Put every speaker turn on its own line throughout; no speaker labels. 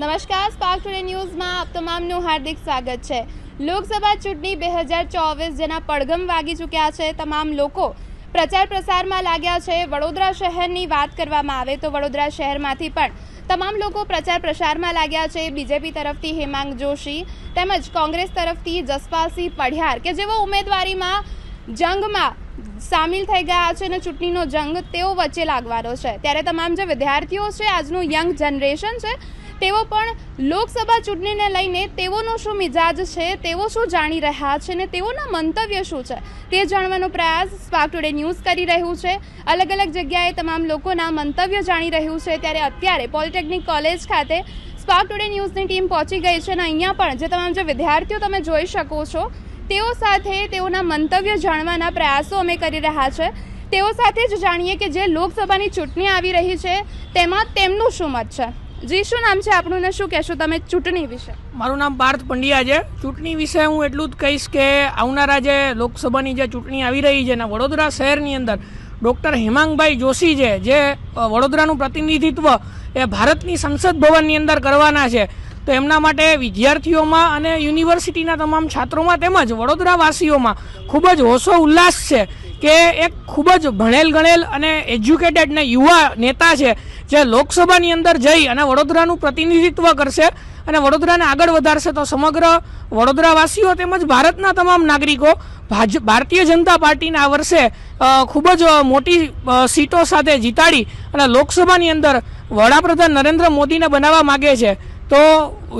નમસ્કાર spark today ન્યૂઝમાં આપ તમામનું હાર્દિક સ્વાગત છે. લોકસભા ચૂંટણી બે હજાર ચોવીસ જેના પડઘમ વાગી ચૂક્યા છે, તમામ લોકો પ્રચાર પ્રસારમાં લાગ્યા છે. વડોદરા શહેરની વાત કરવામાં આવે તો વડોદરા શહેરમાંથી પણ તમામ લોકો પ્રચાર પ્રસારમાં લાગ્યા છે. બીજેપી તરફથી હેમાંગ જોશી તેમજ કોંગ્રેસ તરફથી જસપાલસિંહ પઢિયાર કે જેઓ ઉમેદવારીમાં જંગમાં સામેલ થઈ ગયા છે અને ચૂંટણીનો જંગ તેઓ વચ્ચે લાગવાનો છે. ત્યારે તમામ જે વિદ્યાર્થીઓ છે, આજનું યંગ જનરેશન છે તેઓ પણ લોકસભા ચૂંટણીને લઈને તેઓનો શું મિજાજ છે, તેઓ શું જાણી રહ્યા છે ને તેઓના મંતવ્ય શું છે, તે જાણવાનો પ્રયાસ સ્પાર્ક ટુડે ન્યૂઝ કરી રહ્યું છે. અલગ અલગ જગ્યાએ તમામ લોકોના મંતવ્ય જાણી રહ્યું છે. ત્યારે અત્યારે પોલિટેકનિક કોલેજ ખાતે સ્પાર્ક ટુડે ન્યૂઝની ટીમ પહોંચી ગઈ છે અને અહીંયા પણ જે તમામ જે વિદ્યાર્થીઓ તમે જોઈ શકો છો, તેઓ સાથે તેઓના મંતવ્ય જાણવાના પ્રયાસો અમે કરી રહ્યા છે. તેઓ સાથે જ જાણીએ કે જે લોકસભાની ચૂંટણી આવી રહી છે, તેમાં તેમનું શું મત છે? જી શું નામ છે આપણું ને શું કહેશો તમે ચૂંટણી વિશે?
મારું નામ પાર્થ પંડ્યા છે. ચૂંટણી વિશે હું એટલું જ કહીશ કે આવનારા જે લોકસભાની જે ચૂંટણી આવી રહી છે અને વડોદરા શહેરની અંદર, ડૉક્ટર હેમાંગભાઈ જોશી છે, જે વડોદરાનું પ્રતિનિધિત્વ એ ભારતની સંસદ ભવનની અંદર કરવાના છે. તો એમના માટે વિદ્યાર્થીઓમાં અને યુનિવર્સિટીના તમામ છાત્રોમાં તેમજ વડોદરાવાસીઓમાં ખૂબ જ હોશો ઉલ્લાસ છે. કે એક ખૂબ જ ભણેલ ગણેલ અને એજ્યુકેટેડ ને યુવા નેતા છે, જે લોકસભાની અંદર જઈ અને વડોદરાનું પ્રતિનિધિત્વ કરશે અને વડોદરાને આગળ વધારશે, તો સમગ્ર વડોદરાવાસીઓ તેમજ ભારતના તમામ નાગરિકો ભાજ, ભારતીય જનતા પાર્ટીને આ વર્ષે ખૂબ જ મોટી સીટો સાથે જીતાડી અને લોકસભાની અંદર વડાપ્રધાન નરેન્દ્ર મોદીને બનાવવા માગે છે. તો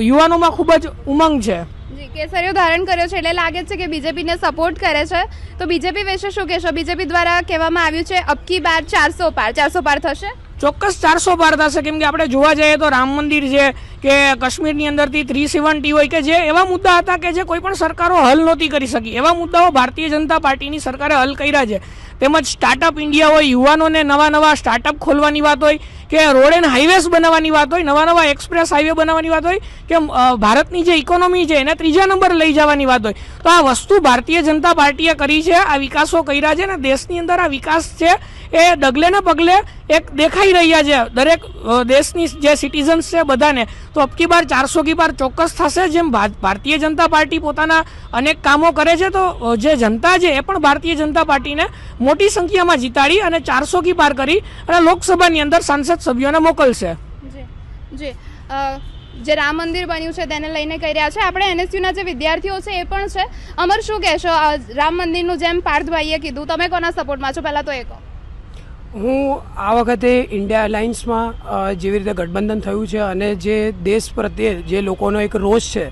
યુવાનોમાં ખૂબ જ ઉમંગ છે.
જી, કેસરીઓ ધારણ કર્યો છે એટલે લાગે છે કે બીજેપીને સપોર્ટ કરે છે. તો બીજેપી વિશે શું કહેશો? બીજેપી દ્વારા કહેવામાં આવ્યું છે અબકી બાર ચારસો પાર. ચારસો પાર થશે?
ચોક્કસ ચારસો પાર થશે. કેમ કે આપણે જોવા જઈએ તો રામ મંદિર છે કે કાશ્મીરની અંદરથી થ્રી સેવન્ટી હોય કે જે એવા મુદ્દા હતા કે જે કોઈ પણ સરકારો હલ નહોતી કરી શકી. એવા મુદ્દાઓ ભારતીય જનતા પાર્ટીની સરકારે હલ કર્યા છે. તેમજ સ્ટાર્ટઅપ ઇન્ડિયા હોય, યુવાનોને નવા નવા સ્ટાર્ટઅપ ખોલવાની વાત હોય કે રોડ એન્ડ હાઈવેઝ બનાવવાની વાત હોય, નવા નવા એક્સપ્રેસ હાઈવે બનાવવાની વાત હોય, કે ભારતની જે ઇકોનોમી છે એને ત્રીજા નંબર લઈ જવાની વાત હોય. તો આ વસ્તુ ભારતીય જનતા પાર્ટીએ કરી છે, આ વિકાસો કર્યા છે અને દેશની અંદર આ વિકાસ છે એ ડગલે ને પગલે એક દેખાઈ રહ્યા છે. દરેક દેશની જે સિટીઝન્સ છે બધાને. તો અબકી બાર, ચારસો કી બાર ચોક્કસ થશે જેમ ભારતીય જનતા પાર્ટી પોતાના અનેક કામો કરે છે, તો જે જનતા છે એ પણ ભારતીય જનતા પાર્ટીને મોટી સંખ્યામાં જીતાડી અને ચારસો કી પાર કરી અને લોકસભાની અંદર સાંસદ સભ્યોને મોકલશે.
જી જી. જે રામ મંદિર બન્યું છે તેને લઈને કહી રહ્યા છે. આપણે એનએસયુના જે વિદ્યાર્થીઓ છે એ પણ છે. અમર શું કહેશો? રામ મંદિરનું જેમ પાર્થભાઈએ કીધું તમે કોના સપોર્ટમાં છો? પહેલાં તો એ કહો.
હું આ વખતે ઇન્ડિયા અલાયન્સમાં જેવી રીતે ગઠબંધન થયું છે અને જે દેશ પ્રત્યે જે લોકોનો એક રોષ છે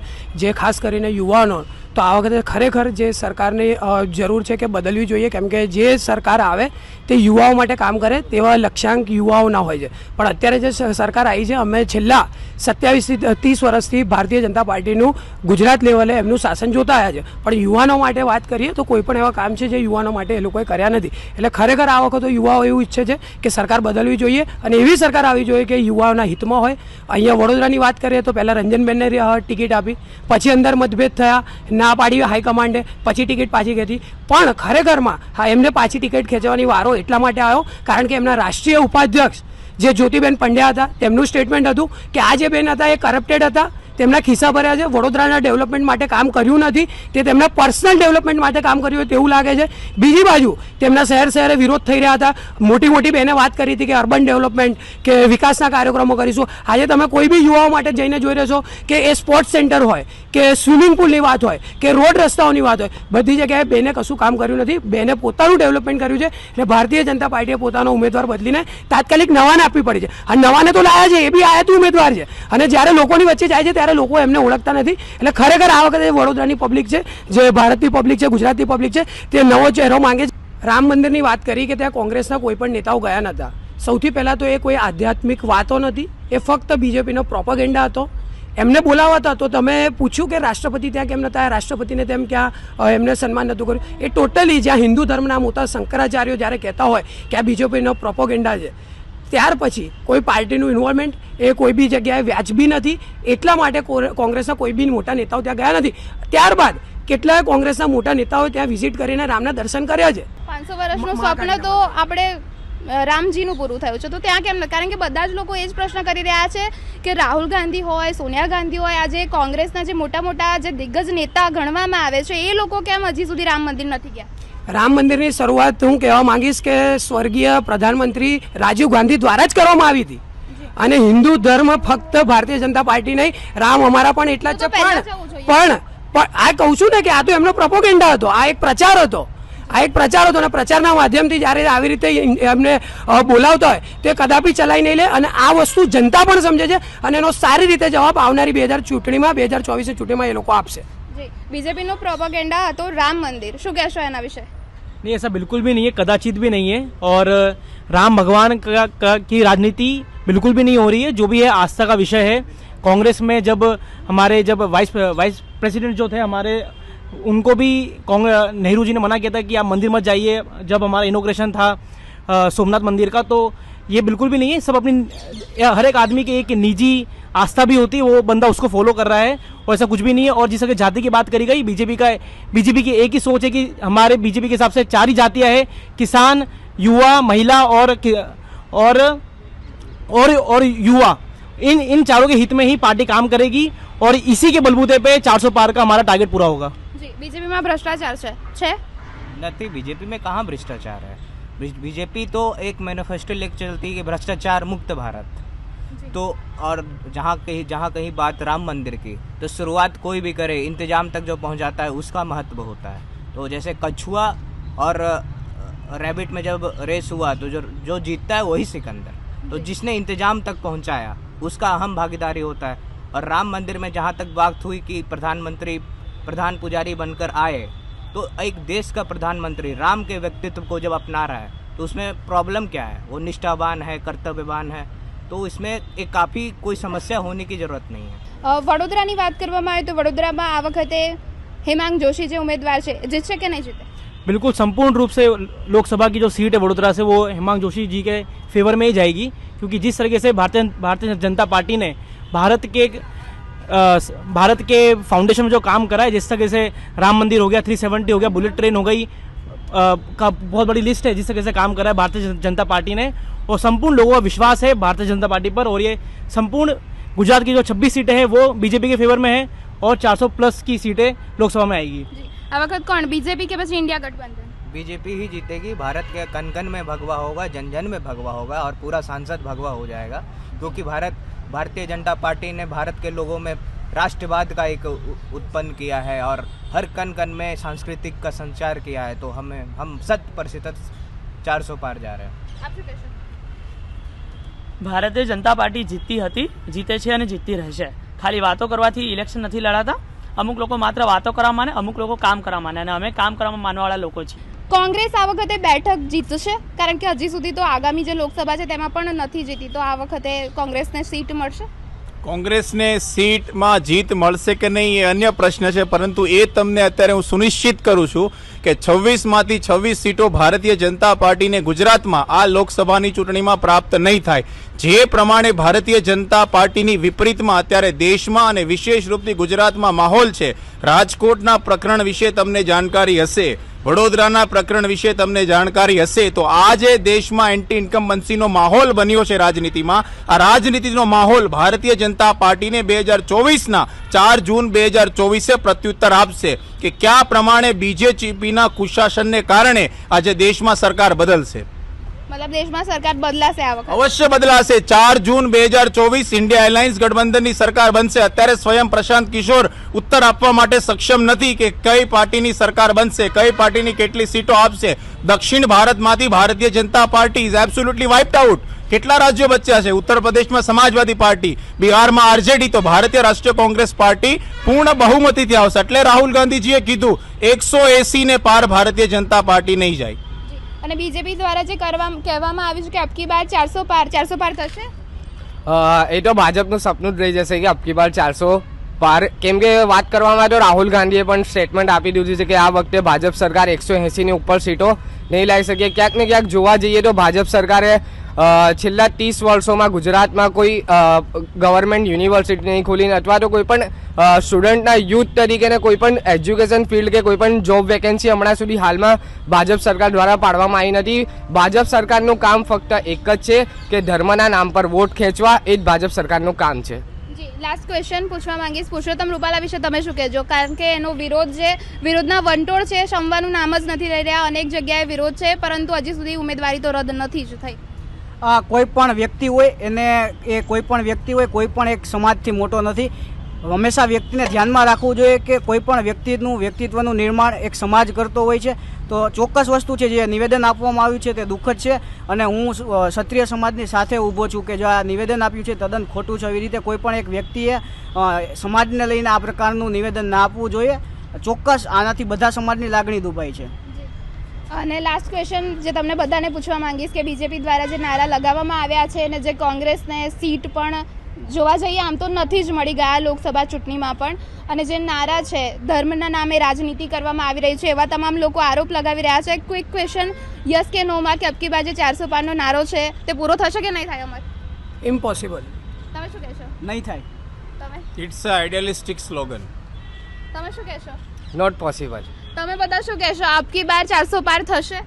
જે ખાસ કરીને યુવાનો તો આ વખતે ખરેખર જે સરકારની જરૂર છે કે બદલવી જોઈએ, કેમ કે જે સરકાર આવે તે યુવાઓ માટે કામ કરે તેવા લક્ષ્યાંક યુવાઓના હોય છે. પણ અત્યારે જે સરકાર આવી છે, અમે છેલ્લા સત્યાવીસથી ત્રીસ વર્ષથી ભારતીય જનતા પાર્ટીનું ગુજરાત લેવલે એમનું શાસન જોતા આવ્યા છે. પણ યુવાનો માટે વાત કરીએ તો કોઈ પણ એવા કામ છે જે યુવાનો માટે એ લોકોએ કર્યા નથી. એટલે ખરેખર આ વખતે યુવાઓ એવું ઈચ્છે છે કે સરકાર બદલવી જોઈએ અને એવી સરકાર આવી જોઈએ કે યુવાઓના હિતમાં હોય. અહીંયા વડોદરાની વાત કરીએ તો પહેલાં રંજનબેનને ટિકિટ આપી. પછી અંદર મતભેદ થયા. ના પાડી હાઈકમાન્ડે પછી ટિકિટ પાછી ખેંચી પણ ખરેખરમાં, હા, એમને પાછી ટિકિટ ખેંચવાની વારો એટલા માટે આવ્યો, કારણ કે એમના રાષ્ટ્રીય ઉપાધ્યક્ષ જે જ્યોતિબેન પંડ્યા હતા, તેમનું સ્ટેટમેન્ટ હતું કે આ જે બેન હતા એ કરપ્ટેડ હતા. તેમના ખિસ્સા ભર્યા છે. વડોદરાના ડેવલપમેન્ટ માટે કામ કર્યું નથી. તે તેમના પર્સનલ ડેવલપમેન્ટ માટે કામ કર્યું હોય તેવું લાગે છે. બીજી બાજુ તેમના શહેર શહેરે વિરોધ થઈ રહ્યા હતા. મોટી મોટી બેને વાત કરી હતી કે અર્બન ડેવલપમેન્ટ કે વિકાસના કાર્યક્રમો કરીશું. આજે તમે કોઈ બી યુવાઓ માટે જઈને જોઈ રહેશો કે એ સ્પોર્ટ્સ સેન્ટર હોય, કે સ્વિમિંગ પુલની વાત હોય, કે રોડ રસ્તાઓની વાત હોય, બધી જગ્યાએ બેને કશું કામ કર્યું નથી. બેને પોતાનું ડેવલપમેન્ટ કર્યું છે. એટલે ભારતીય જનતા પાર્ટીએ પોતાનો ઉમેદવાર બદલીને તાત્કાલિક નવાને આપવી પડી છે. અને નવાને તો લાયા છે, એ બી આયાતી ઉમેદવાર છે. અને જ્યારે લોકોની વચ્ચે જાય છે, ત્યારે લોકો એમને ઓળખતા નથી. એટલે ખરેખર આ વખતે વડોદરાની પબ્લિક છે, જે ભારતની પબ્લિક છે, ગુજરાતની પબ્લિક છે, તે નવો ચહેરો માંગે છે. રામ મંદિરની વાત કરી કે ત્યાં કોંગ્રેસના કોઈ પણ નેતાઓ ગયા નહોતા સૌથી પહેલાં તો એ કોઈ આધ્યાત્મિક વાતો નથી. એ ફક્ત બીજેપીનો પ્રોપગેન્ડા હતો. એમને બોલાવતા તો તમે પૂછ્યું કે રાષ્ટ્રપતિ ત્યાં કેમ નતા? રાષ્ટ્રપતિને તેમ ક્યાં એમને સન્માન નહોતું કર્યું? એ ટોટલી જ્યાં હિન્દુ ધર્મના મોટા શંકરાચાર્યો જ્યારે કહેતા હોય કે આ બીજેપીનો પ્રોપોગેન્ડા છે. ત્યાર પછી કોઈ પાર્ટીનું ઇન્વોલ્વમેન્ટ એ કોઈ બી જગ્યાએ વ્યાજબી નથી. એટલા માટે કોંગ્રેસના કોઈ બી મોટા નેતાઓ ત્યાં ગયા નથી. ત્યારબાદ કેટલાય કોંગ્રેસના મોટા નેતાઓ ત્યાં વિઝિટ કરીને રામના દર્શન કર્યા છે.
પાંચસો વર્ષનું સ્વપ્ન તો આપણે રામજીનું પૂરું થયું છે. તો ત્યાં કેમ કારણ કે બધા જ લોકો એ જ પ્રશ્ન કરી રહ્યા છે કે રાહુલ ગાંધી હોય સોનિયા ગાંધી હોય આજે કોંગ્રેસના જે મોટા મોટા જે દિગ્ગજ નેતા ગણવામાં આવે છે એ લોકો કેમ હજી સુધી રામ મંદિર નથી ગયા?
રામ મંદિરની શરૂઆત હું કહેવા માંગીશ કે સ્વર્ગીય પ્રધાનમંત્રી રાજીવ ગાંધી દ્વારા જ કરવામાં આવી હતી. અને હિન્દુ ધર્મ ફક્ત ભારતીય જનતા પાર્ટી નહીં રામ અમારા પણ એટલા જ છે પણ પણ આ કહું છું ને કે આ તો એમનો પ્રોપોગેન્ડા હતો આ એક પ્રચાર હતો. આ એક પ્રચાર હતો અને પ્રચારના માધ્યમથી જ્યારે આવી રીતે એમને બોલાવતા હોય તે કદાપી ચલાવી નહીં લે અને આ વસ્તુ જનતા પણ સમજે છે અને એનો સારી રીતે જવાબ આવનારી બે હજાર ચૂંટણીમાં બે હજાર ચોવીસની ચૂંટણીમાં એ લોકો આપશે.
બીજેપીનો પ્રોપોગેન્ડા હતો રામ મંદિર. શું કહેશો એના વિશે?
नहीं ऐसा बिल्कुल भी नहीं है कदाचित भी नहीं है। और राम भगवान का, का की राजनीति बिल्कुल भी नहीं हो रही है जो भी है आस्था का विषय है। कांग्रेस में जब हमारे जब वाइस वाइस प्रेसिडेंट जो थे हमारे उनको भी कांग्रेस नेहरू जी ने मना किया था कि आप मंदिर मत जाइए जब हमारा इनोग्रेशन था सोमनाथ मंदिर का तो ये बिल्कुल भी नहीं है सब अपनी हर एक आदमी की एक निजी आस्था भी होती है वो बंदा उसको फॉलो कर रहा है और ऐसा कुछ भी नहीं है। और जिस अगर जाति की बात करी गई बीजेपी का बीजेपी की एक ही सोच है कि हमारे बीजेपी के हिसाब से चार ही जातियाँ है किसान युवा महिला और और और और युवा। इन इन चारों के हित में ही पार्टी काम करेगी और इसी के बलबूते पे 400 पार का हमारा टारगेट पूरा होगा।
जी बीजेपी में भ्रष्टाचार है छह
नहीं बीजेपी में कहाँ भ्रष्टाचार है? बीजेपी तो एक मैनिफेस्टो लेकर चलती है कि भ्रष्टाचार मुक्त भारत। तो और जहाँ कहीं जहाँ कहीं बात राम मंदिर की तो शुरुआत कोई भी करे इंतज़ाम तक जो पहुँचाता है उसका महत्व होता है। तो जैसे कछुआ और रैबिट में जब रेस हुआ तो जो जो जीतता है वही सिकंदर। तो जिसने इंतज़ाम तक पहुँचाया उसका अहम भागीदारी होता है। और राम मंदिर में जहाँ तक बात हुई कि प्रधानमंत्री प्रधान पुजारी बनकर आए तो एक देश का प्रधानमंत्री राम के व्यक्तित्व को जब अपना रहा है तो उसमें प्रॉब्लम क्या है वो निष्ठावान है कर्तव्यवान है तो इसमें एक काफ़ी कोई समस्या होने की ज़रूरत नहीं है
અ, વડોદરાની વાત કરવામાં આવે તો વડોદરામાં આ વખતે હેમાંગ જોશી જે ઉમેદવાર છે જીતશે કે નહીં જીતે
बिल्कुल संपूर्ण रूप से लोकसभा की जो सीट है वडोदरा से वो हेमांग जोशी जी के फेवर में ही जाएगी क्योंकि जिस तरीके से भारतीय भारतीय जनता पार्टी ने भारत के अ, भारत के फाउंडेशन में जो काम करा है जिस तरह से राम मंदिर हो गया 370 हो गया बुलेट ट्रेन हो गई का बहुत बड़ी लिस्ट है जिस तरह से काम करा है भारतीय जनता पार्टी ने। और संपूर्ण लोगों का विश्वास है भारतीय जनता पार्टी पर और ये संपूर्ण गुजरात की जो 26 सीटें हैं वो बीजेपी के फेवर में है और 400 प्लस की सीटें लोकसभा में आएगी।
अब अगर कौन बीजेपी के पास इंडिया गठबंधन
बीजेपी ही। जीतेगी भारत के कन कन में भगवा होगा जन जन में भगवा होगा और पूरा सांसद भगवा हो जाएगा क्योंकि भारत भारतीय जनता पार्टी ने भारत के लोगों में राष्ट्रवाद का एक उ- उत्पन्न किया है और हर कन कन में सांस्कृतिक का संचार किया है तो हमें हम शत प्रतिशत चार सौ पार जा रहे हैं
આપ શું કહેશો
ભારતીય જનતા પાર્ટી જીતતી હતી જીતે છે અને જીતતી રહેશે ખાલી વાતો કરવાથી ઇલેક્શન નથી લડાતા અમુક લોકો માત્ર વાતો કરવા માને અમુક લોકો કામ કરવા માને અને અમે કામ કરવામાં માનવાવાળા લોકો છીએ
કોંગ્રેસ આ વખતે બેઠક જીતશે? કારણ કે હજી સુધી તો આગામી જે લોકસભા છે તેમાં પણ નથી જીતી. તો આ વખતે કોંગ્રેસને સીટ મળશે?
કોંગ્રેસને સીટમાં જીત મળશે કે નહીં એ અન્ય પ્રશ્ન છે, પરંતુ એ તમને અત્યારે હું સુનિશ્ચિત કરું છું કે છવ્વીસમાંથી છવ્વીસ સીટો ભારતીય જનતા પાર્ટીને ગુજરાતમાં આ લોકસભાની ચૂંટણીમાં પ્રાપ્ત નહીં થાય. જે પ્રમાણે ભારતીય જનતા પાર્ટીની વિપરીતમાં અત્યારે દેશમાં અને વિશેષ રૂપથી ગુજરાતમાં માહોલ છે, રાજકોટના પ્રકરણ વિશે તમને જાણકારી હશે. વડોદરાના પ્રકરણ વિશે તમને જાણકારી હશે તો આજે દેશમાં એન્ટી ઇન્કમ્બન્સીનો માહોલ બન્યો છે રાજનીતિમાં. આ રાજનીતિનો માહોલ ભારતીય જનતા પાર્ટીને બે હજાર ચોવીસના ચાર જૂન બે હજાર ચોવીસે પ્રત્યુત્તર આપશે કે કયા પ્રમાણે બીજેપીના કુશાસનને કારણે આજે દેશમાં સરકાર બદલશે.
મતલબ દેશમાં સરકાર બદલાશે આ વખતે.
અવશ્ય બદલાશે. ચાર જૂન બે હજાર ચોવીસ ઇન્ડિયા એરલાઇન્સ ગઠબંધનની સરકાર બનશે. અત્યારે સ્વયં પ્રશાંત કિશોર ઉત્તર આપવા માટે સક્ષમ નથી કે કઈ પાર્ટીની સરકાર બનશે, કઈ પાર્ટીની કેટલી સીટો આપશે. દક્ષિણ ભારતમાંથી Bharatiya Janata Party is absolutely wiped out કેટલા રાજ્યો બચ્યા છે? ઉત્તર પ્રદેશમાં સમાજવાદી પાર્ટી, બિહારમાં આરજેડી, તો ભારતીય રાષ્ટ્રીય કોંગ્રેસ પાર્ટી પૂર્ણ બહુમતીથી આવશે. એટલે રાહુલ ગાંધીજીએ કીધું, એકસો એસી ને પાર ભારતીય જનતા પાર્ટી નહીં જાય.
અને બીજેપી દ્વારા જે કરવા કહેવામાં આવ્યું છે કે અબકી બાર ચારસો પાર ચારસો પાર થશે?
એ તો ભાજપનું સપનું જ રહી જશે કે અબકી બાર ચારસો પાર. કેમ કે વાત કરવામાં તો રાહુલ ગાંધીએ પણ સ્ટેટમેન્ટ આપી દીધું છે કે આ વખતે ભાજપ સરકાર એકસો એંસીની ઉપર સીટો નહીં લાવી શકે. ક્યાંક ને ક્યાંક જોવા જઈએ તો ભાજપ સરકારે છેલ્લા ત્રીસ વર્ષોમાં ગુજરાતમાં કોઈ ગવર્મેન્ટ યુનિવર્સિટી નહીં ખોલીને અથવા તો કોઈ પણ સ્ટુડન્ટના યુથ તરીકે ને કોઈ પણ એજ્યુકેશન ફિલ્ડ કે કોઈ પણ જોબ વેકેન્સી હમણાં સુધી હાલમાં ભાજપ સરકાર દ્વારા પાડવામાં આવી નથી. ભાજપ સરકારનું કામ ફક્ત એક જ છે કે ધર્મના નામ પર વોટ ખેંચવા. એ જ ભાજપ સરકારનું કામ છે.
લાસ્ટ ક્વેશ્ચન પૂછવા માંગીશ. પુરુષોત્તમ રૂપાલા વિશે તમે શું કહેજો? કારણ કે એનો વિરોધ જે, વિરોધના વંટોળ છે શમવાનું નામ જ નથી લઈ રહ્યા. અનેક જગ્યાએ વિરોધ છે, પરંતુ હજી સુધી ઉમેદવારી તો રદ નથી જ થઈ.
કોઈ પણ વ્યક્તિ હોય, એને એ કોઈ પણ વ્યક્તિ હોય, કોઈ પણ એક સમાજથી મોટો નથી. હંમેશા વ્યક્તિને ધ્યાનમાં રાખવું જોઈએ કે કોઈ પણ વ્યક્તિનું વ્યક્તિત્વનું નિર્માણ એક સમાજ કરતો હોય છે. તો ચોક્કસ વસ્તુ છે, જે નિવેદન આપવામાં આવ્યું છે, તે દુઃખદ છે. અને હું ક્ષત્રિય સમાજની સાથે ઊભો છું કે જો આ નિવેદન આપ્યું છે, તદ્દન ખોટું છે. એવી રીતે કોઈ પણ એક વ્યક્તિએ સમાજને લઈને આ પ્રકારનું નિવેદન ના આપવું જોઈએ. ચોક્કસ આનાથી બધા સમાજની લાગણી દુભાઈ છે.
અને લાસ્ટ ક્વેશ્ચન જે તમને બધાને પૂછવા માંગીશ કે બીજેપી દ્વારા જે નારા લગાવવામાં આવ્યા છે અને જે કોંગ્રેસને સીટ પણ જોવા જઈએ આમ તો નથી જ મળી ગયા લોકસભા ચૂંટણીમાં પણ. અને જે નારા છે ધર્મના નામે રાજનીતિ કરવામાં આવી રહી છે એવા તમામ લોકો આરોપ લગાવી રહ્યા છે. ક્વિક ક્વેશ્ચન યસ કે નોમાં કે અબકી બાજુ ચારસો પારનો નારો છે? તે પૂરો થશે કે નહીં થાય અમર?
ઇમ્પોસિબલ
તમે શું કહેશો?
નહીં થાય.
તમે?
ઇટ્સ અ આઈડિયાલિસ્ટિક સ્લોગન
તમે શું કહેશો?
નોટ પોસિબલ
તમે બધા શું કહેશો? આપકી બાર ચારસો પાર થશે?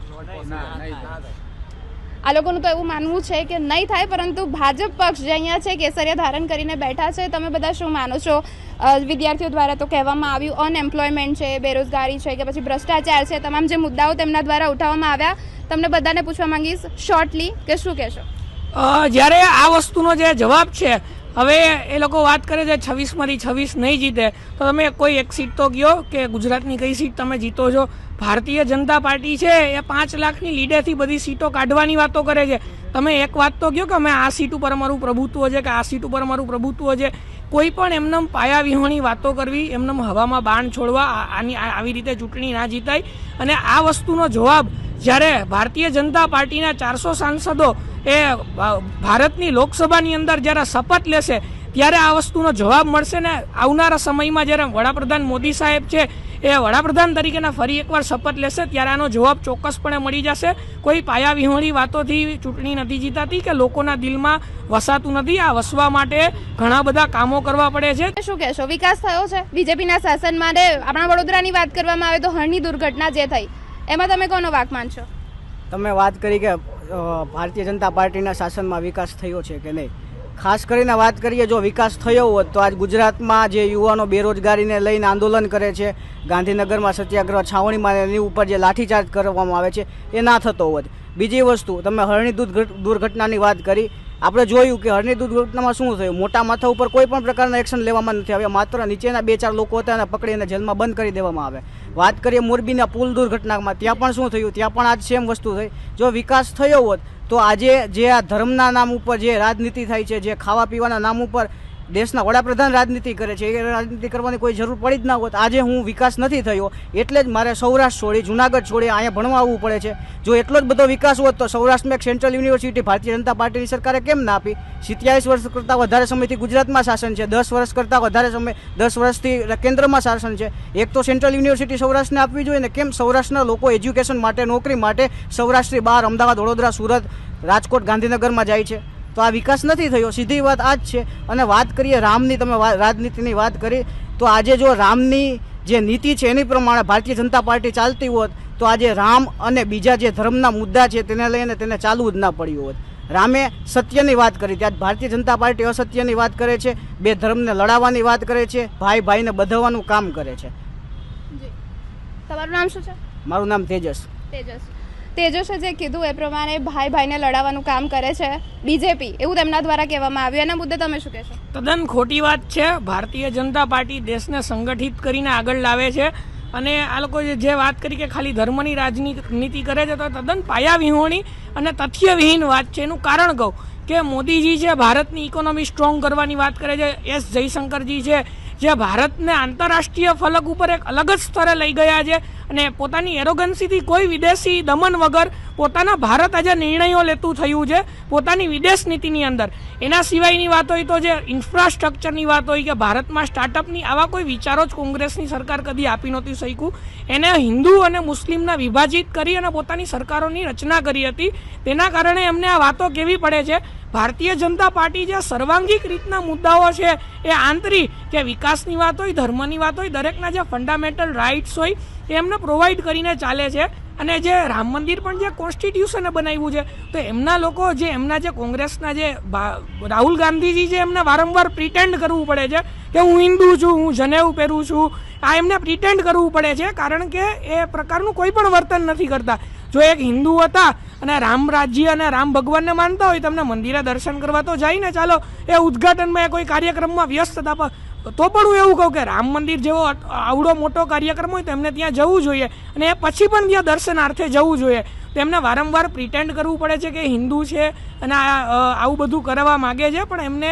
આ લોકોનું તો એવું માનવું છે કે નહીં થાય, પરંતુ ભાજપ પક્ષ જે અહીંયા છે, કેસરિયા ધારણ કરીને બેઠા છે, તમે બધા શું માનો છો? વિદ્યાર્થીઓ દ્વારા તો કહેવામાં આવ્યું અનએમ્પ્લોયમેન્ટ છે, બેરોજગારી છે, કે પછી ભ્રષ્ટાચાર છે, તમામ જે મુદ્દાઓ તેમના દ્વારા ઉઠાવવામાં આવ્યા. તમને બધાને પૂછવા માંગીશ શોર્ટલી કે શું કહેશો?
જ્યારે આ વસ્તુનો જે જવાબ છે હવે એ લોકો વાત કરે છે છવ્વીસમાંથી છવ્વીસ નહીં જીતે. તો તમે કોઈ એક સીટ તો ગયો કે ગુજરાતની કઈ સીટ તમે જીતો છો? ભારતીય જનતા પાર્ટી છે, એ પાંચ લાખની લીડેથી બધી સીટો કાઢવાની વાતો કરે છે. તમે એક વાત તો કહો કે અમે આ સીટ ઉપર અમારું પ્રભુત્વ છે કે આ સીટ ઉપર અમારું પ્રભુત્વ છે. કોઈ પણ એમનેમ પાયા વિહોણી વાતો કરવી, એમનેમ હવામાં બાણ છોડવા આની આવી રીતે ચૂંટણી ના જીતાય. અને આ વસ્તુનો જવાબ જ્યારે ભારતીય જનતા પાર્ટીના ચારસો સાંસદો એ ભારતની લોકસભાની અંદર જ્યારે શપથ લેશે ત્યારે આ વસ્તુનો જવાબ મળશે ને આવનારા સમયમાં જ્યારે વડાપ્રધાન મોદી સાહેબ છે એ વડાપ્રધાન તરીકેના ફરી એકવાર શપથ લેશે ત્યારે આનો જવાબ ચોક્કસપણે મળી જશે. કોઈ પાયા વિહોણી વાતોથી ચૂંટણી નથી જીતાતી કે લોકોના દિલમાં વસાતું નથી આ વસવા માટે ઘણા બધા કામો કરવા પડે છે.
શું કહેશો? વિકાસ થયો છે? બીજેપીના શાસન માટે આપણા વડોદરાની વાત કરવામાં આવે તો હળની દુર્ઘટના જે થઈ એમાં તમે કોનો વાક માનશો?
તમે વાત કરી કે ભારતીય જનતા પાર્ટીના શાસનમાં વિકાસ થયો છે કે નહીં? ખાસ કરીને વાત કરીએ, જો વિકાસ થયો હોત, તો આજ ગુજરાતમાં જે યુવાનો બેરોજગારીને લઈને આંદોલન કરે છે, ગાંધીનગરમાં સત્યાગ્રહ છાવણીમાં એની ઉપર જે લાઠીચાર્જ કરવામાં આવે છે, એ ના થતો હોત. બીજી વસ્તુ, તમે હરણી દુર્ઘટનાની વાત કરી. આપણે જોયું કે હરણી દુર્ઘટનામાં શું થયું? મોટા માથા ઉપર કોઈ પણ પ્રકારના એક્શન લેવામાં નથી આવ્યા, માત્ર નીચેના બે ચાર લોકો હતા એને પકડીને જેલમાં બંધ કરી દેવામાં આવે વાત કરીએ મોરબીના પુલ દુર્ઘટનામાં, ત્યાં પણ શું થયું? ત્યાં પણ આજ સેમ વસ્તુ થઈ. જો વિકાસ થયો હોત, તો આજે જે આ ધર્મના નામ ઉપર જે રાજનીતિ થાય છે, જે ખાવા પીવાના નામ ઉપર દેશના વડાપ્રધાન રાજનીતિ કરે છે. એ રાજનીતિ કરવાની કોઈ જરૂર પડી જ ના હોત. આજે હું વિકાસ નથી થયો, એટલે જ મારે સૌરાષ્ટ્ર છોડી, જુનાગઢ છોડી અહીંયા ભણવા આવવું પડે છે. જો એટલો જ બધો વિકાસ હોત તો સૌરાષ્ટ્રમાં એક સેન્ટ્રલ યુનિવર્સિટી ભારતીય જનતા પાર્ટીની સરકારે કેમ ના આપી? સિત્યાવીસ વર્ષ કરતાં વધારે સમયથી ગુજરાતમાં શાસન છે. દસ વર્ષ કરતાં વધારે સમય, દસ વર્ષથી કેન્દ્રમાં શાસન છે. એક તો સેન્ટ્રલ યુનિવર્સિટી સૌરાષ્ટ્રને આપવી જોઈએ ને કેમ? સૌરાષ્ટ્રના લોકો એજ્યુકેશન માટે, નોકરી માટે સૌરાષ્ટ્રની બહાર અમદાવાદ, વડોદરા, સુરત, રાજકોટ, ગાંધીનગરમાં જાય છે. તો આ વિકાસ નથી થયો. સીધી વાત આ જ છે. અને વાત કરીએ રામની તમે રાજનીતિની વાત કરી તો આજે જો રામની જે નીતિ છે એની પ્રમાણે ભારતીય જનતા પાર્ટી ચાલતી હોત તો આજે રામ અને બીજા જે ધર્મના મુદ્દા છે તેને લઈને તેને ચાલવું જ ના પડ્યું હોત. રામે સત્યની વાત કરી ત્યાં ભારતીય જનતા પાર્ટી અસત્યની વાત કરે છે બે ધર્મને લડાવવાની વાત કરે છે ભાઈ ભાઈને બધવાનું કામ કરે છે.
તમારું નામ શું છે?
મારું નામ તેજસ.
તેજસ. તેજસે જે કીધું એ પ્રમાણે ભાઈ ભાઈને લડાવવાનું કામ કરે છે બીજેપી, એવું તેમના દ્વારા કહેવામાં આવ્યું. એના મુદ્દે તમે શું કહેશો?
તદ્દન ખોટી વાત છે. ભારતીય જનતા પાર્ટી દેશને સંગઠિત કરીને આગળ લાવે છે. અને આ લોકો જે વાત કરી કે ખાલી ધર્મની રાજનીતિ કરે છે, તો તદ્દન પાયાવિહોણી અને તથ્યવિહીન વાત છે. એનું કારણ કહું કે મોદીજી છે, ભારતની ઇકોનોમી સ્ટ્રોંગ કરવાની વાત કરે છે. એસ જયશંકરજી છે જે ભારતને આંતરરાષ્ટ્રીય ફલક ઉપર એક અલગ જ સ્તરે લઈ ગયા છે અને પોતાની એરોગન્સીથી કોઈ વિદેશી દમન વગર પોતાના ભારત આજે નિર્ણયો લેતું થયું છે પોતાની વિદેશ નીતિની અંદર. એના સિવાયની વાત હોય તો જે ઇન્ફ્રાસ્ટ્રક્ચરની વાત હોય કે ભારતમાં સ્ટાર્ટઅપની આવા કોઈ વિચારો જ કોંગ્રેસની સરકાર કદી આપી નહોતી શક્યું એને હિન્દુ અને મુસ્લિમના વિભાજિત કરી અને પોતાની સરકારોની રચના કરી હતી. તેના કારણે એમને આ વાતો કેવી પડે છે? ભારતીય જનતા પાર્ટી જે સર્વાંગિક રીતના મુદ્દાઓ છે એ આંતરિક કે વિકાસની વાત હોય, ધર્મની વાત હોય, દરેકના જે ફંડામેન્ટલ રાઇટ્સ હોય, એ એમને પ્રોવાઈડ કરીને ચાલે છે. અને જે રામ મંદિર પણ જે કોન્સ્ટિટ્યુશને બનાવ્યું છે, તો એમના લોકો જે એમના જે કોંગ્રેસના જે રાહુલ ગાંધીજી જે એમને વારંવાર પ્રિટેન્ડ કરવું પડે છે કે હું હિન્દુ છું, હું જનેવ પહેરું છું, આ એમને પ્રિટેન્ડ કરવું પડે છે, કારણ કે એ પ્રકારનું કોઈ પણ વર્તન નથી કરતા. જો એક હિન્દુ હતા અને રામ રાજ્ય અને રામ ભગવાનને માનતા હોય તમને મંદિરે દર્શન કરવા તો જાય ને, ચાલો, એ ઉદ્ઘાટનમાં કોઈ કાર્યક્રમમાં વ્યસ્ત હતા, પણ તો પણ હું એવું કહું કે રામ મંદિર જેવો આવડો મોટો કાર્યક્રમ હોય તો એમને ત્યાં જવું જોઈએ, અને એ પછી પણ ત્યાં દર્શનાર્થે જવું જોઈએ. તો એમને વારંવાર પ્રિટેન્ડ કરવું પડે છે કે હિન્દુ છે અને આવું બધું કરવા માગે છે, પણ એમને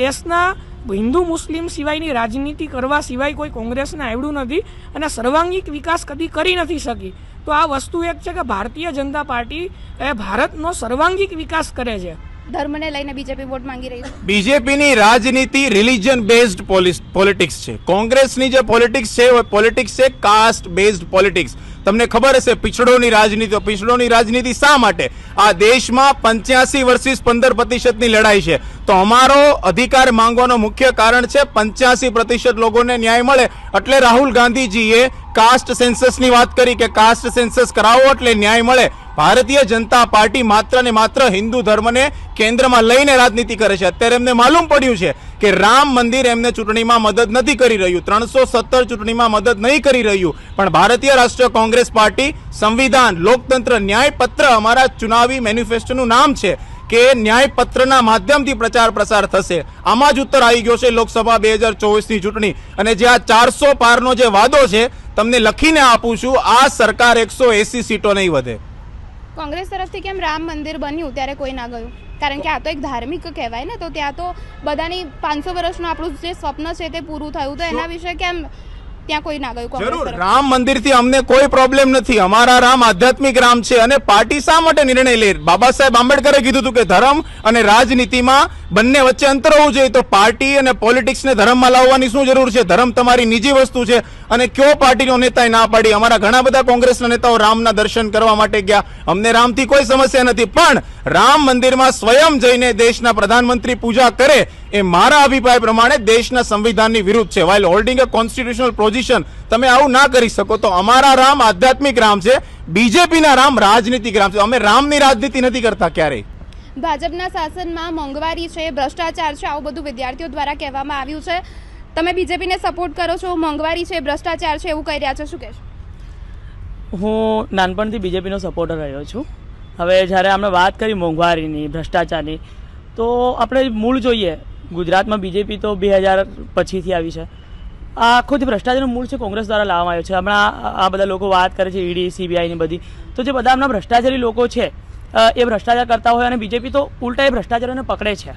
દેશના હિન્દુ મુસ્લિમ સિવાયની રાજનીતિ કરવા સિવાય કોઈ કોંગ્રેસને આવડ્યું નથી અને સર્વાંગિક વિકાસ કદી કરી નથી શકી. તો આ વસ્તુ એક છે કે ભારતીય જનતા પાર્ટી એ ભારતનો સર્વાંગિક વિકાસ કરે છે.
ધર્મને લઈને બીજેપી વોટ માંગી રહી છે.
બીજેપીની રાજનીતિ રિલિજન બેઝડ પોલિટિક્સ છે. કોંગ્રેસની જે પોલિટિક્સ છે એ પોલિટિક્સ છે કાસ્ટ બેઝડ પોલિટિક્સ તમને ખબર હશે, પીછડોની રાજનીતિ પીછડોની રાજનીતિ શા માટે? આ દેશમાં પંચ્યાસી વર્ષિસ પંદર પ્રતિશતની લડાઈ છે. તો અમારો અધિકાર માંગવાનું મુખ્ય કારણ છે, પંચ્યાસી પ્રતિશત લોકોને ન્યાય મળે. એટલે રાહુલ ગાંધીજીએ કાસ્ટ સેન્સસની વાત કરી કે કાસ્ટ સેન્સસ કરાવો એટલે ન્યાય મળે. ભારતીય જનતા પાર્ટી માત્ર ને માત્ર હિન્દુ ધર્મને કેન્દ્રમાં લઈને રાજનીતિ કરે છે. અત્યારે એમને માલુમ પડ્યું છે કે રામ મંદિર એમને ચૂંટણીમાં મદદ નથી કરી રહ્યું. ત્રણસો સત્તર ચૂંટણીમાં મદદ નહીં કરી રહ્યું. પણ ભારતીય રાષ્ટ્રીય કોંગ્રેસ પાર્ટી, સંવિધાન, લોકતંત્ર, ન્યાયપત્ર અમારા ચુનાવી મેન્યુફેસ્ટોનું નામ છે કે ન્યાયપત્રના માધ્યમથી પ્રચાર પ્રસાર થશે. આમાં જ ઉત્તર આવી ગયો છે લોકસભા બે હજાર ચોવીસની ચૂંટણી. અને જે આ ચારસો પારનો જે વાદો છે, તમને લખીને આપું છું, આ સરકાર એકસો એસી સીટો નહીં વધે.
કોંગ્રેસ તરફથી કેમ રામ મંદિર બન્યું, ત્યારે કોઈ ના ગયું? કારણ કે આ તો એક ધાર્મિક કહેવાય ને તો ત્યાં તો બધાની પાંચસો વર્ષનું આપણું જે સ્વપ્ન છે તે પૂરું થયું. તો એના વિશે કેમ ત્યાં કોઈ ના ગયું
જરૂર. રામ મંદિરથી અમને કોઈ પ્રોબ્લેમ નથી. અમારા રામ આધ્યાત્મિક રામ છે અને પાર્ટી શા માટે નિર્ણય લે? બાબા સાહેબ આંબેડકરે કીધું હતું કે ધર્મ અને રાજનીતિમાં બંને વચ્ચે અંતર હોવું જોઈએ. તો પાર્ટી અને પોલિટિક્સને ધર્મમાં લાવવાની શું જરૂર છે? ધર્મ તમારી નિજી વસ્તુ છે અને કયો પાર્ટીનો નેતાએ ના પાડી? અમારા ઘણા બધા કોંગ્રેસના નેતાઓ રામના દર્શન કરવા માટે ગયા. અમને રામથી કોઈ સમસ્યા નથી. પણ રામ મંદિરમાં સ્વયં જઈને દેશના પ્રધાનમંત્રી પૂજા કરે એ મારા અભિપ્રાય પ્રમાણે દેશના સંવિધાનની વિરુદ્ધ છે. While holding a constitutional position તમે આવું ના કરી શકો તો અમારા રામ આધ્યાત્મિક રામ છે બીજેપીના રામ રાજનીતિક રામ છે. અમે રામની રાજનીતિ નથી કરતા ક્યારેય.
ભાજપના શાસનમાં મોંઘવારી છે ભ્રષ્ટાચાર છે આવું બધું વિદ્યાર્થીઓ દ્વારા કહેવામાં આવ્યું છે. તમે બીજેપીને સપોર્ટ કરો છો મોંઘવારી છે ભ્રષ્ટાચાર છે એવું કહી રહ્યા છો શું કહેશો?
હું નાનપણથી બીજેપીનો સપોર્ટર રહ્યો છું. હવે જ્યારે આપણે વાત કરી મોંઘવારીની ભ્રષ્ટાચારની તો આપણે મૂળ જોઈએ. ગુજરાતમાં બીજેપી તો બે હજાર પછીથી આવી છે. આ આખું જે ભ્રષ્ટાચારનું મૂળ છે કોંગ્રેસ દ્વારા લાવવામાં આવ્યો છે. હમણાં આ બધા લોકો વાત કરે છે ઈડી સીબીઆઈની બધી. તો જે બધા હમણાં ભ્રષ્ટાચારી લોકો છે એ ભ્રષ્ટાચાર કરતા હોય અને બીજેપી તો ઉલટા એ ભ્રષ્ટાચારોને પકડે છે.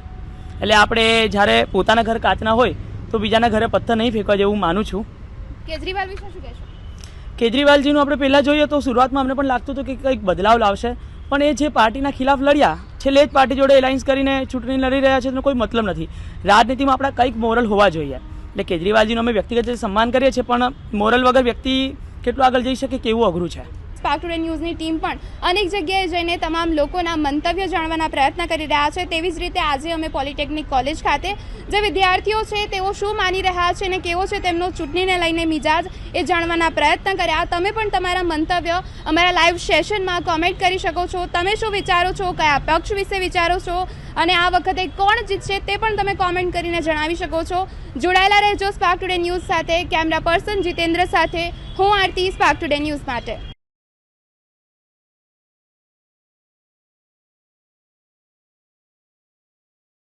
એટલે આપણે જ્યારે પોતાના ઘર કાચના હોય તો બીજાના ઘરે પથ્થર નહીં ફેંકવા જેવું માનું છું.
કેજરીવાલ વિશે શું કહેશો?
કેજરીવાલજીનું આપણે પહેલાં જોઈએ તો શરૂઆતમાં અમને પણ લાગતું હતું કે કંઈક બદલાવ લાવશે. પણ એ જે પાર્ટીના ખિલાફ લડ્યા છેલ્લે જ પાર્ટી જોડે એલાયન્સ કરીને ચૂંટણી લડી રહ્યા છે, તેનો કોઈ મતલબ નથી. રાજનીતિમાં આપણા કંઈક મોરલ હોવા જોઈએ. એટલે કેજરીવાલજીનું અમે વ્યક્તિગત સન્માન કરીએ છીએ, પણ મોરલ વગર વ્યક્તિ કેટલું આગળ જઈ શકે, કેવું અઘરું છે?
સ્પાર્ક ટુડે ન્યૂઝની ટીમ પણ અનેક જગ્યાએ જઈને તમામ લોકોના મંતવ્ય જાણવાના પ્રયત્ન કરી રહ્યા છે. તેવી જ રીતે આજે અમે પોલિટેકનિક કોલેજ ખાતે જે વિદ્યાર્થીઓ છે તેઓ શું માની રહ્યા છે અને કેવો છે તેમનો ચૂંટણીને લઈને મિજાજ એ જાણવાના પ્રયત્ન કર્યા. તમે પણ તમારા મંતવ્ય અમારા લાઈવ સેશનમાં કોમેન્ટ કરી શકો છો. તમે શું વિચારો છો? કયા પક્ષ વિશે વિચારો છો? અને આ વખતે કોણ જીતશે તે પણ તમે કોમેન્ટ કરીને જણાવી શકો છો. જોડાયેલા રહેજો સ્પાર્ક ટુડે ન્યૂઝ સાથે. કેમેરા પર્સન જીતેન્દ્ર સાથે. હું આરતી સ્પાર્ક ટુડે ન્યૂઝ માટે.